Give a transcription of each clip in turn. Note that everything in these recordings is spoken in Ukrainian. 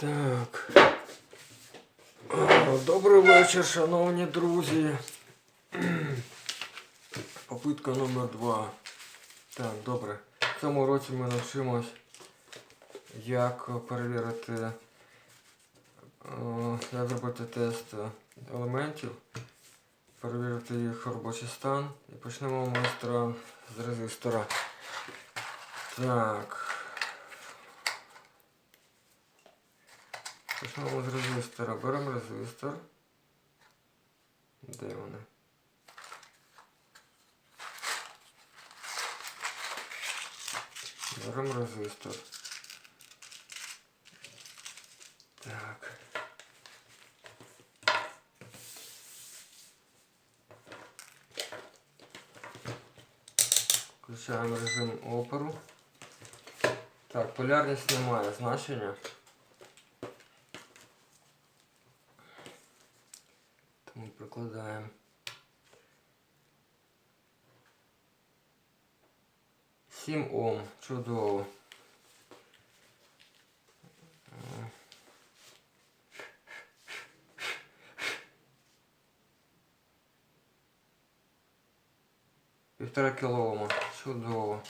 Так. Добрий вечір, шановні друзі. Попитка номер два. Так, добре. В цьому році ми навчимось, як перевірити, е, як зробити тест елементів, перевірити їх робочий стан. І почнемо ми з резистора. Так. Почнемо з резистора. Беремо резистор. Де вони? Беремо резистор. Так. Включаємо режим опору. Так, полярність не має значення. Тому прикладаємо. Сім Ом. Чудово. Півтора кілоома. Чудово.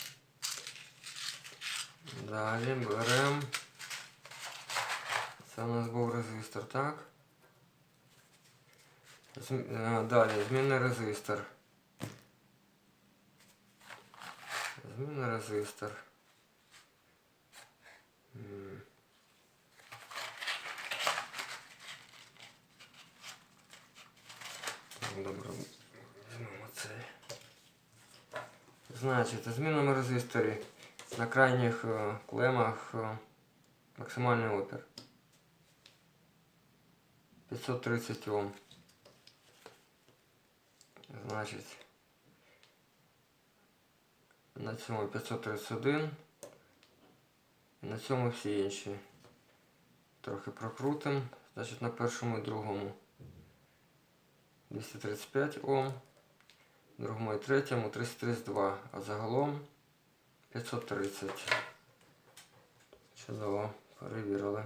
Далі беремо. Далі, змінний резистор. Змінний резистор. М. Так, Добре, візьмемо цей. Значить, у змінному резисторі на крайніх е, клемах е, максимальний опір. 530 Ом. Значить, на цьому 531. І на цьому всі інші. Трохи прокрутимо. Значить на першому і другому 235 Ом. Другому і третьому 332. А загалом 530. Чудово, перевірили.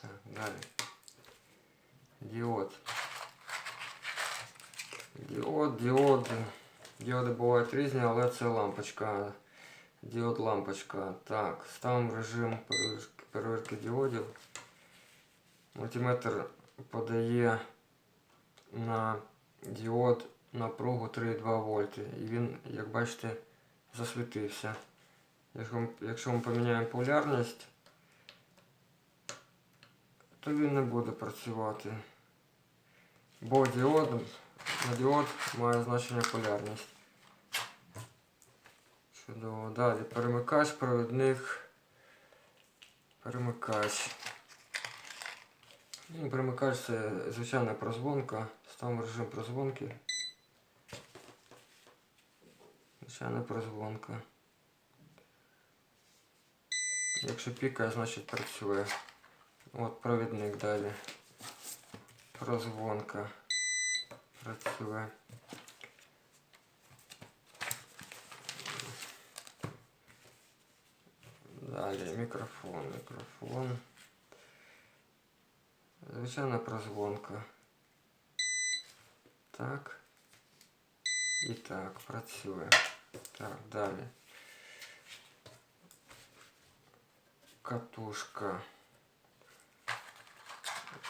Так, далі. Діод. Діод, діод. Діоди бувають різні, але це лампочка. Діод лампочка. Так, ставимо режим перевірки, діодів. Мультиметр подає на діод напругу 3,2 вольти. І він, як бачите, засвітився. Якщо ми поміняємо полярність, то він не буде працювати. Бо діод, на діод має значення полярність. Чудово. Далі перемикач, провідник, перемикач. Ну, перемикач це звичайна прозвонка. Ставимо режим прозвонки. Звичайна прозвонка. Якщо пікає, значить працює. От провідник далі. Прозвонка. Працює. Далі мікрофон, мікрофон. Звичайна прозвонка. Так. І так, працює. Так, далі. Катушка.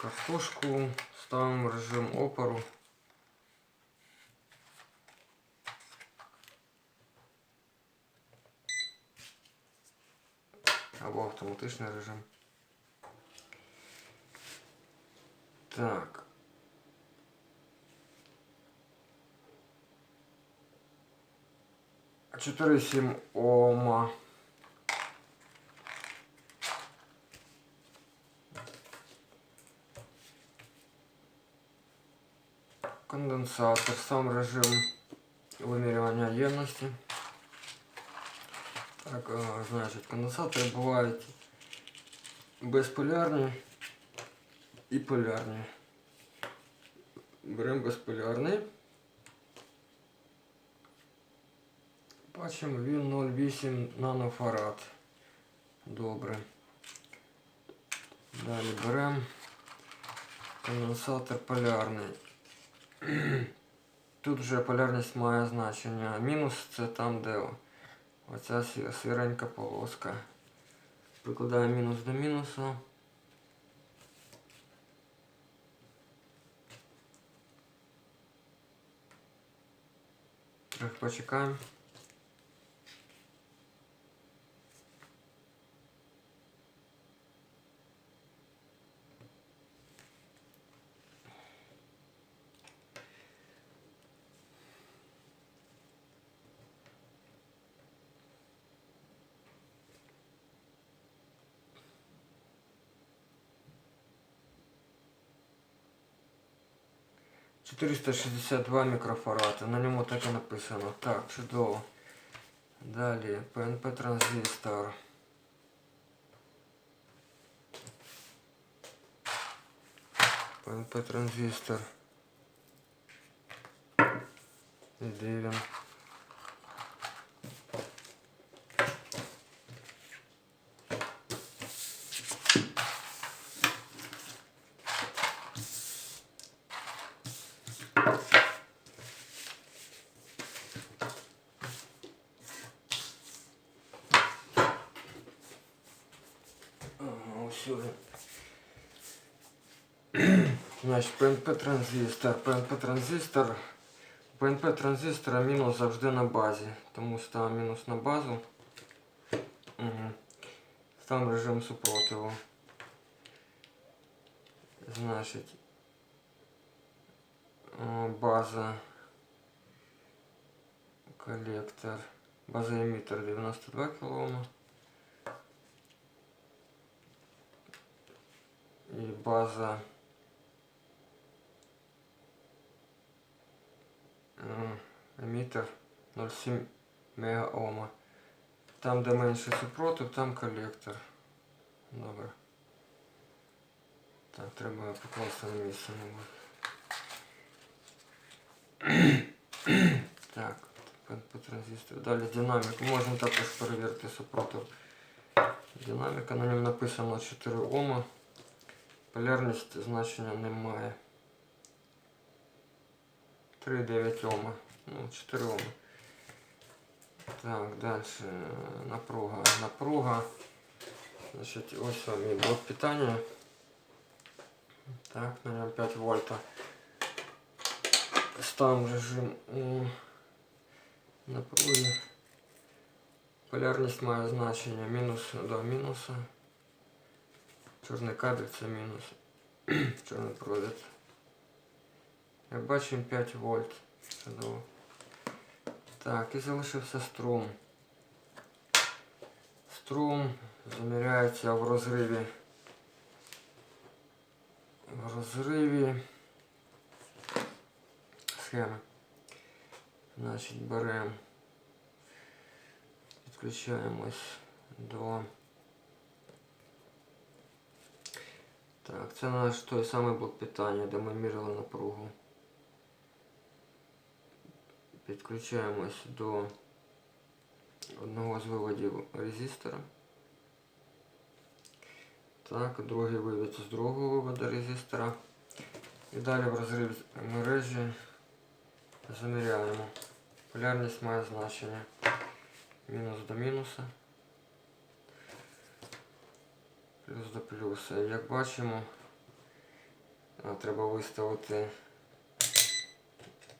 Катушку ставимо режим опору. Або автоматичний режим. Так. Чотири сім Ома. Конденсатор, сам режим вимірювання ємності. Так, а, значить, конденсатори бувають безполярні і полярні. Беремо безполярний. Бачимо, він 0,8 нанофарад. Добре. Далі беремо конденсатор полярний. Тут вже полярність має значення. Мінус це там, де оця сі- сіренька полоска. Прикладаємо мінус до мінуса. Трохи почекаємо. Чотириста шістдесят два мікрофарати. На ньому так і написано. Так, чудово. Далі ПНП транзистор. ПНП транзистор. І Значить, ПНП транзистор. ПНП транзистор. ПНП транзистора мінус завжди на базі. Тому ставимо мінус на базу. Угу. Ставимо режим супротиву. Значить. о, База. Коллектор. База емітер 92 кОм. І база Емітер 0,7 мегаома. Там, де менше супротив, там колектор. Добре. Так, треба покласти на місце. Так, по, транзистору. Далі динамік. Можемо також перевірити супротив. Динаміка на ньому написано 4 Ома. Полярність значення немає. 3,9 Ома. Ну, 4 Ома. Так, далі напруга. Напруга. Значить, ось вам мій блок питання. Так, на ньому 5 вольта. Ставимо режим у напруги. Полярність має значення мінус до мінуса. Чорний кабель це мінус. Чорний провід. Як бачимо 5 вольт. Чудово. Так, і залишився струм. Струм заміряється в розриві. В розриві схеми. Значить, беремо, підключаємось до Так, це наш той самий блок питання, де ми міряли напругу. Підключаємось до одного з виводів резистора. Так, другий вивід з другого виводу резистора. І далі в розрив мережі заміряємо. Полярність має значення. Мінус до мінуса. Плюс до плюса. Як бачимо, треба виставити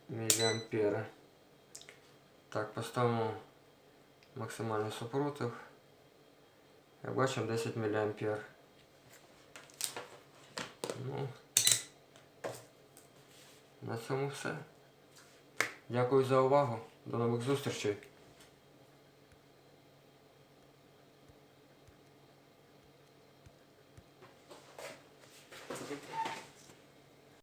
міліампери. Так, поставимо максимальний супротив. Як бачимо 10 мА. Ну, на цьому все. Дякую за увагу. До нових зустрічей.